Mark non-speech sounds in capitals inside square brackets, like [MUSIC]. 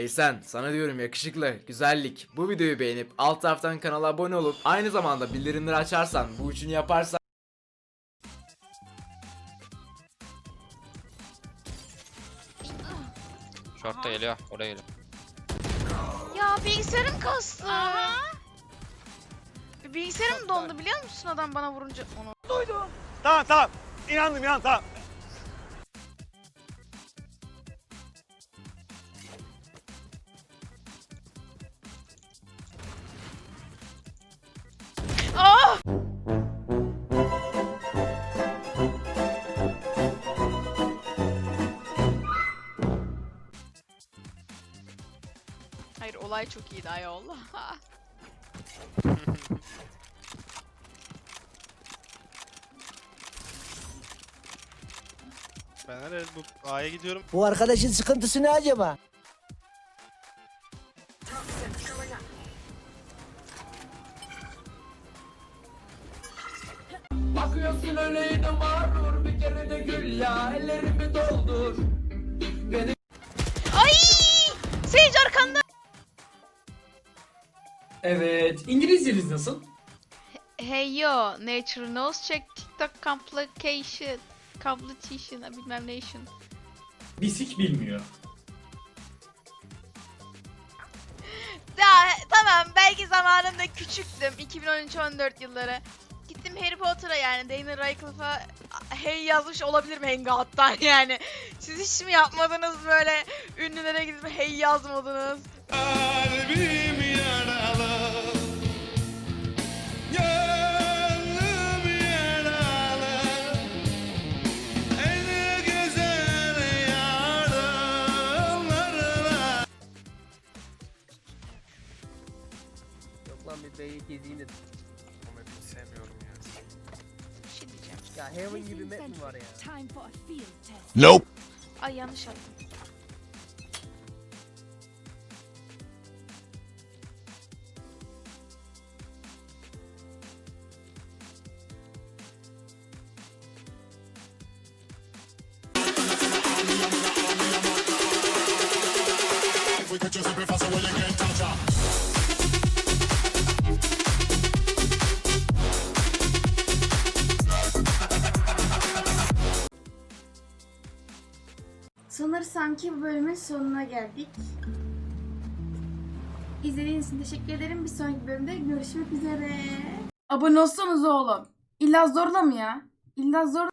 Ey sen sana diyorum yakışıklı, güzellik. Bu videoyu beğenip alt taraftan kanala abone olup aynı zamanda bildirimleri açarsan bu üçünü yaparsan Short da geliyor. Oraya geliyor. Ya bilgisayarım kastı. Bilgisayarım dondu biliyor musun adam bana vurunca onu. Tamam tamam. İnandım inan tamam. Hayır olay çok iyiydi ayol. [LAUGHS] Ben nereye bu A'ya gidiyorum. Bu arkadaşın sıkıntısı ne acaba? Bakıyorsun öyle mağrur bir kere de gül ya ellerimi doldur Ay! Sage. Evet İngilizceniz nasıl? Hey yo, nature knows check TikTok complication. Complication, bilmem nation. Bisik bilmiyor Ya tamam belki zamanında küçüktüm 2013-14 yılları. Gittim Harry Potter'a yani Daniel Radcliffe'a hey yazmış olabilirim Hangout'tan [LAUGHS] yani. Siz hiç mi yapmadınız böyle ünlülere gidip hey yazmadınız? Kalbim Sevmiyorum ya. Ya Heaven gibi mi var ya? Time for a field test. Nope. Ay yanlış attım. We could just touch. Sanırsam ki bu bölümün sonuna geldik. İzlediğiniz için teşekkür ederim. Bir sonraki bölümde görüşmek üzere. Abone olsanız oğlum. İlla zorla mı ya? İlla zor